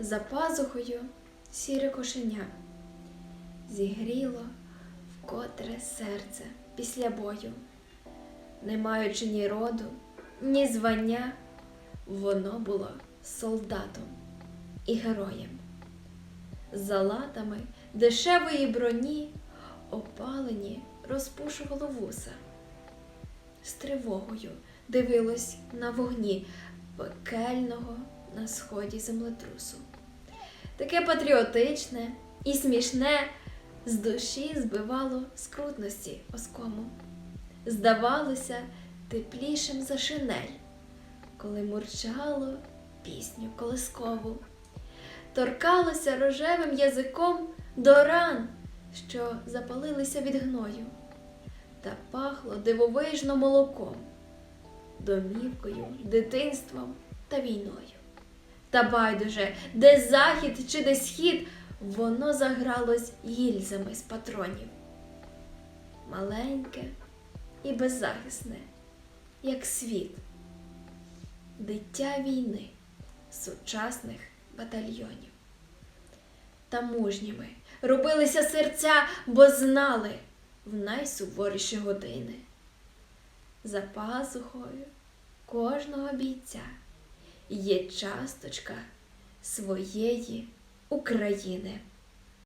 за пазухою сіре кошеня. Зігріло вкотре серце після бою, не маючи ні роду, ні звання, воно було солдатом і героєм. За латами дешевої броні опалені розпушувало вуса. З тривогою дивилось на вогні пекельного на сході землетрусу. Таке патріотичне і смішне з душі збивало скрутності оскому. Здавалося теплішим за шинель, коли мурчало пісню колискову, торкалося рожевим язиком до ран, що запалилися від гною, та пахло дивовижно молоком, домівкою, дитинством та війною. Та байдуже, де захід чи де схід, воно загралось гільзами з патронів. Маленьке і беззахисне, як світ, дитя війни сучасних батальйонів. Та мужніми робилися серця, бо знали в найсуворіші години. За пазухою кожного бійця є часточка своєї України.